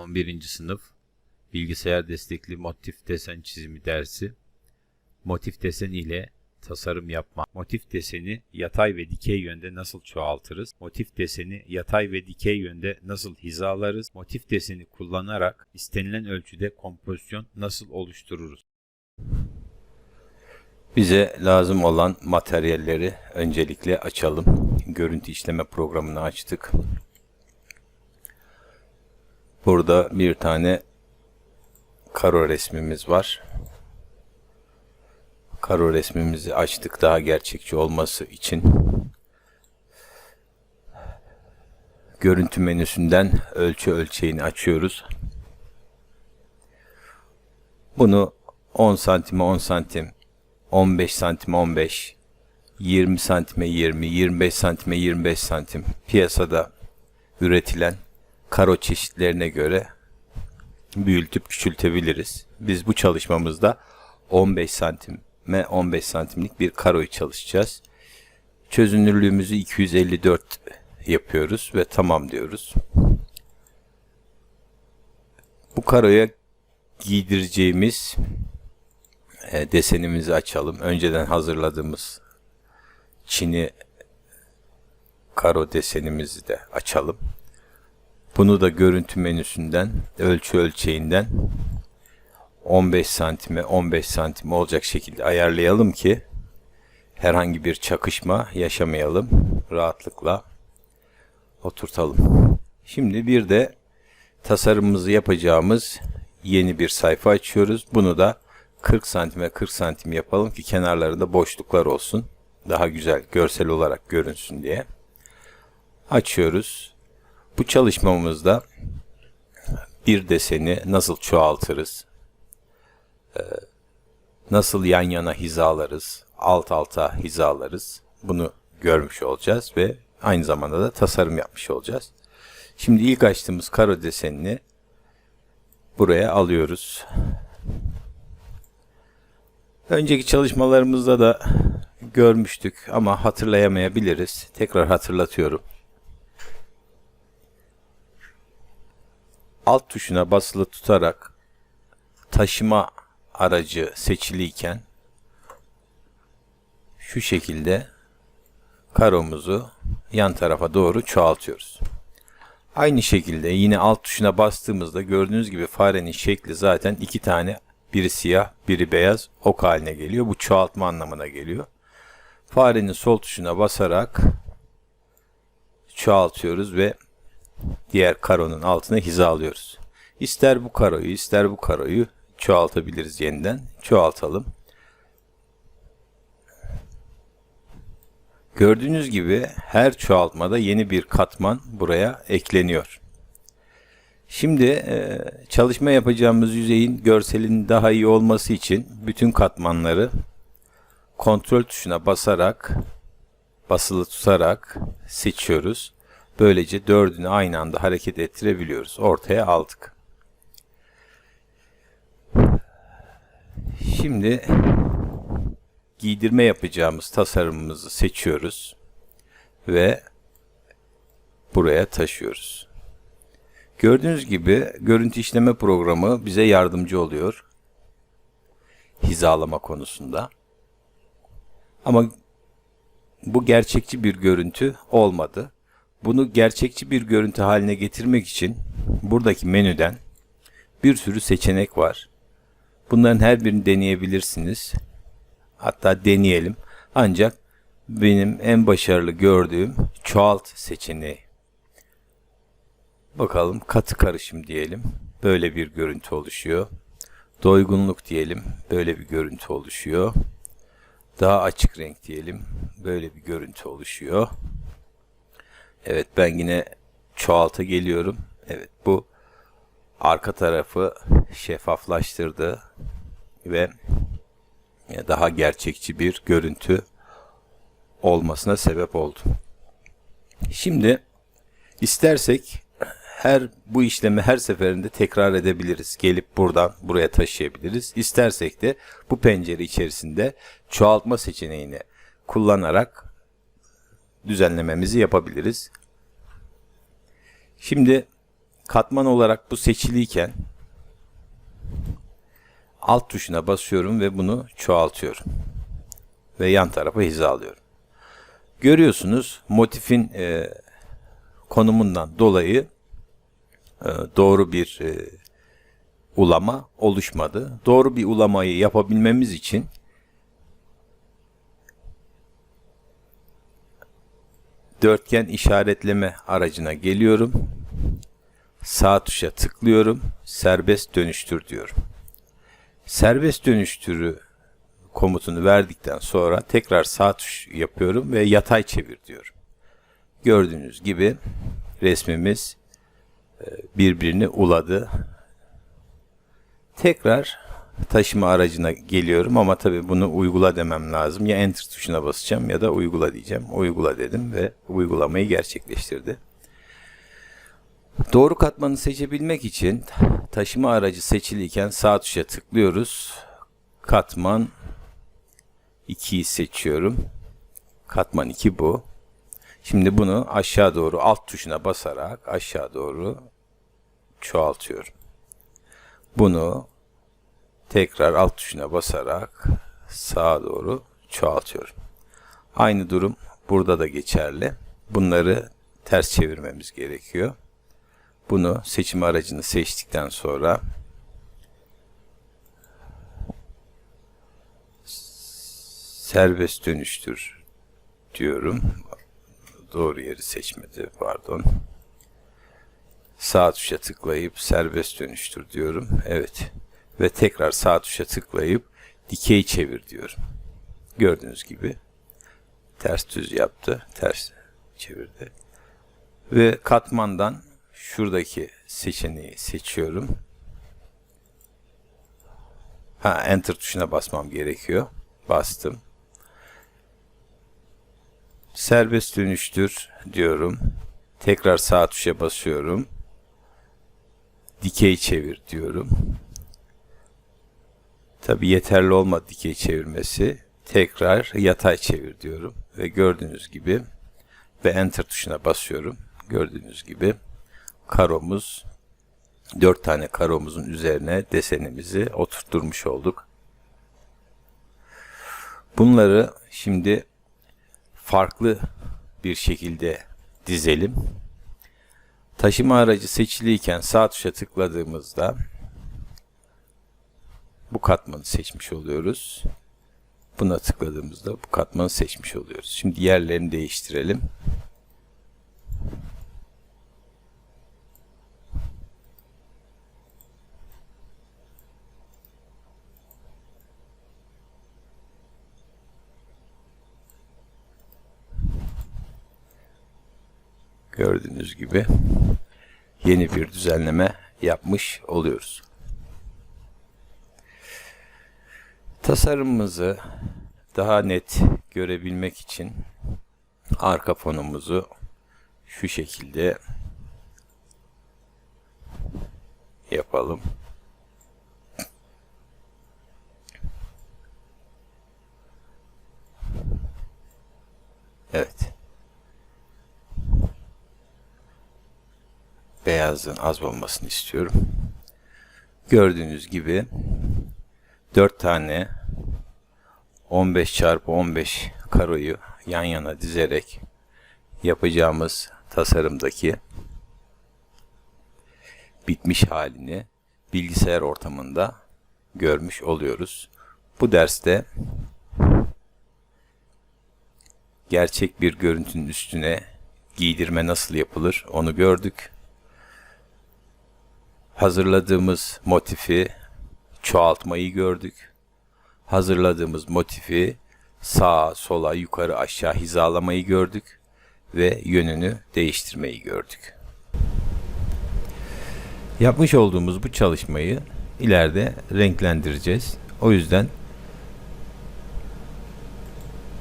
11. sınıf bilgisayar destekli motif desen çizimi dersi. Motif desen ile tasarım yapma. Motif deseni yatay ve dikey yönde nasıl çoğaltırız? Motif deseni yatay ve dikey yönde nasıl hizalarız? Motif deseni kullanarak istenilen ölçüde kompozisyon nasıl oluştururuz? Bize lazım olan materyalleri öncelikle açalım. Görüntü işleme programını açtık. Burada bir tane karo resmimiz var. Karo resmimizi açtık daha gerçekçi olması için. Görüntü menüsünden ölçü ölçeğini açıyoruz. Bunu 10 santime 10 santim, 15 santime 15, 20 santime 20, 25 santime 25 santim piyasada üretilen karo çeşitlerine göre büyütüp küçültebiliriz. Biz bu çalışmamızda 15 santime 15 santimlik bir karoyu çalışacağız. Çözünürlüğümüzü 254 yapıyoruz ve tamam diyoruz. Bu karoya giydireceğimiz e, desenimizi açalım. Önceden hazırladığımız çini karo desenimizi de açalım. Bunu da görüntü menüsünden, ölçü ölçeğinden 15 santime 15 santim olacak şekilde ayarlayalım ki herhangi bir çakışma yaşamayalım. Rahatlıkla oturtalım. Şimdi bir de tasarımımızı yapacağımız yeni bir sayfa açıyoruz. Bunu da 40 santime 40 santim yapalım ki kenarlarında boşluklar olsun. Daha güzel görsel olarak görünsün diye. Açıyoruz. Bu çalışmamızda bir deseni nasıl çoğaltırız, e, nasıl yan yana hizalarız, alt alta hizalarız bunu görmüş olacağız ve aynı zamanda da tasarım yapmış olacağız. Şimdi ilk açtığımız karo desenini buraya alıyoruz. Önceki çalışmalarımızda da görmüştük ama hatırlayamayabiliriz. Tekrar hatırlatıyorum. Alt tuşuna basılı tutarak taşıma aracı seçiliyken şu şekilde karomuzu yan tarafa doğru çoğaltıyoruz. Aynı şekilde yine alt tuşuna bastığımızda gördüğünüz gibi farenin şekli zaten iki tane biri siyah biri beyaz ok haline geliyor. Bu çoğaltma anlamına geliyor. Farenin sol tuşuna basarak çoğaltıyoruz ve diğer karonun altına hizalıyoruz. İster bu karoyu ister bu karoyu çoğaltabiliriz yeniden. Çoğaltalım. Gördüğünüz gibi her çoğaltmada yeni bir katman buraya ekleniyor. Şimdi e, çalışma yapacağımız yüzeyin görselin daha iyi olması için bütün katmanları kontrol tuşuna basarak basılı tutarak seçiyoruz. Böylece dördünü aynı anda hareket ettirebiliyoruz. Ortaya aldık. Şimdi giydirme yapacağımız tasarımımızı seçiyoruz ve buraya taşıyoruz. Gördüğünüz gibi görüntü işleme programı bize yardımcı oluyor hizalama konusunda. Ama bu gerçekçi bir görüntü olmadı. Bunu gerçekçi bir görüntü haline getirmek için buradaki menüden bir sürü seçenek var. Bunların her birini deneyebilirsiniz. Hatta deneyelim. Ancak benim en başarılı gördüğüm çoğalt seçeneği. Bakalım katı karışım diyelim. Böyle bir görüntü oluşuyor. Doygunluk diyelim. Böyle bir görüntü oluşuyor. Daha açık renk diyelim. Böyle bir görüntü oluşuyor. Evet ben yine çoğalta geliyorum. Evet bu arka tarafı şeffaflaştırdı ve daha gerçekçi bir görüntü olmasına sebep oldu. Şimdi istersek her bu işlemi her seferinde tekrar edebiliriz. Gelip buradan buraya taşıyabiliriz. İstersek de bu pencere içerisinde çoğaltma seçeneğini kullanarak düzenlememizi yapabiliriz. Şimdi katman olarak bu seçiliyken alt tuşuna basıyorum ve bunu çoğaltıyorum. Ve yan tarafa hizalıyorum. Görüyorsunuz motifin e, konumundan dolayı e, doğru bir e, ulama oluşmadı. Doğru bir ulamayı yapabilmemiz için dörtgen işaretleme aracına geliyorum. Sağ tuşa tıklıyorum. Serbest dönüştür diyorum. Serbest dönüştürü komutunu verdikten sonra tekrar sağ tuş yapıyorum ve yatay çevir diyorum. Gördüğünüz gibi resmimiz e, birbirini uladı. Tekrar taşıma aracına geliyorum ama tabii bunu uygula demem lazım. Ya enter tuşuna basacağım ya da uygula diyeceğim. Uygula dedim ve uygulamayı gerçekleştirdi. Doğru katmanı seçebilmek için taşıma aracı seçiliyken sağ tuşa tıklıyoruz. Katman 2'yi seçiyorum. Katman 2 bu. Şimdi bunu aşağı doğru alt tuşuna basarak aşağı doğru çoğaltıyorum. Bunu tekrar alt tuşuna basarak sağa doğru çoğaltıyorum. Aynı durum burada da geçerli. Bunları ters çevirmemiz gerekiyor. Bunu seçim aracını seçtikten sonra serbest dönüştür diyorum. Doğru yeri seçmedi pardon. Sağ tuşa tıklayıp serbest dönüştür diyorum. Evet. Ve tekrar sağ tuşa tıklayıp dikey çevir diyorum. Gördüğünüz gibi ters düz yaptı. Ters çevirdi. Ve katmandan şuradaki seçeneği seçiyorum. Ha, enter tuşuna basmam gerekiyor. Bastım. Serbest dönüştür diyorum. Tekrar sağ tuşa basıyorum. Dikey çevir diyorum. Tabi yeterli olmadı dikey çevirmesi. Tekrar yatay çevir diyorum. Ve gördüğünüz gibi ve enter tuşuna basıyorum. Gördüğünüz gibi karomuz dört tane karomuzun üzerine desenimizi oturtturmuş olduk. Bunları şimdi farklı bir şekilde dizelim. Taşıma aracı seçiliyken sağ tuşa tıkladığımızda bu katmanı seçmiş oluyoruz. Buna tıkladığımızda bu katmanı seçmiş oluyoruz. Şimdi yerlerini değiştirelim. Gördüğünüz gibi yeni bir düzenleme yapmış oluyoruz. Tasarımımızı daha net görebilmek için arka fonumuzu şu şekilde yapalım. Evet. Beyazın az olmasını istiyorum. Gördüğünüz gibi 4 tane 15 çarpı 15 karoyu yan yana dizerek yapacağımız tasarımdaki bitmiş halini bilgisayar ortamında görmüş oluyoruz. Bu derste gerçek bir görüntünün üstüne giydirme nasıl yapılır onu gördük. Hazırladığımız motifi çoğaltmayı gördük. Hazırladığımız motifi sağa, sola, yukarı, aşağı hizalamayı gördük ve yönünü değiştirmeyi gördük. Yapmış olduğumuz bu çalışmayı ileride renklendireceğiz. O yüzden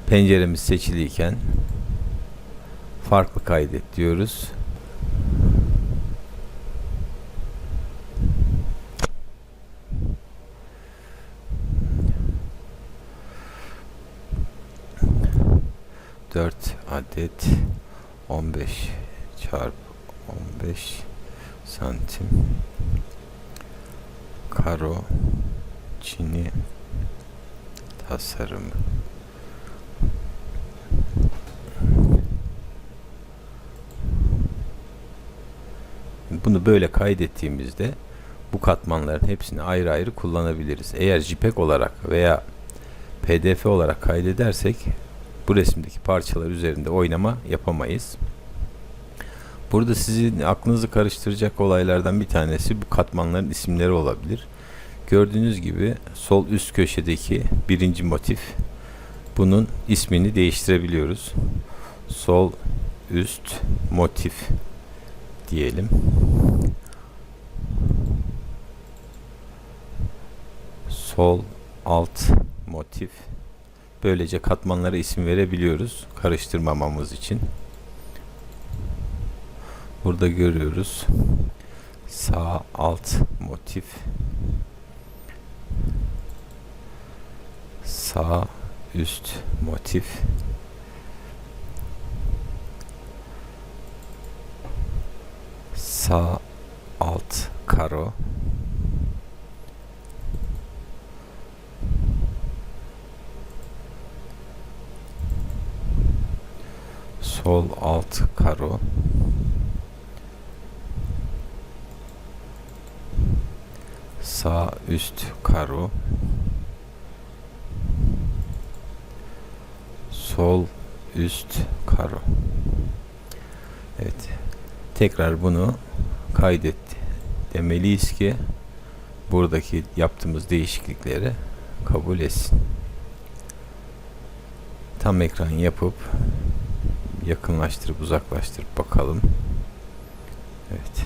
penceremiz seçiliyken farklı kaydet diyoruz. Dört adet 15 çarpı 15 santim karo çini tasarımı bunu böyle kaydettiğimizde bu katmanların hepsini ayrı ayrı kullanabiliriz. Eğer JPEG olarak veya PDF olarak kaydedersek bu resimdeki parçalar üzerinde oynama yapamayız. Burada sizin aklınızı karıştıracak olaylardan bir tanesi bu katmanların isimleri olabilir. Gördüğünüz gibi sol üst köşedeki birinci motif bunun ismini değiştirebiliyoruz. Sol üst motif diyelim. Sol alt motif. Böylece katmanlara isim verebiliyoruz karıştırmamamız için. Burada görüyoruz. Sağ alt motif. Sağ üst motif. Sağ alt karo. Sol alt karo. Sağ üst karo. Sol üst karo. Evet. Tekrar bunu kaydet demeliyiz ki buradaki yaptığımız değişiklikleri kabul etsin. Tam ekran yapıp yakınlaştırıp uzaklaştırıp bakalım. Evet.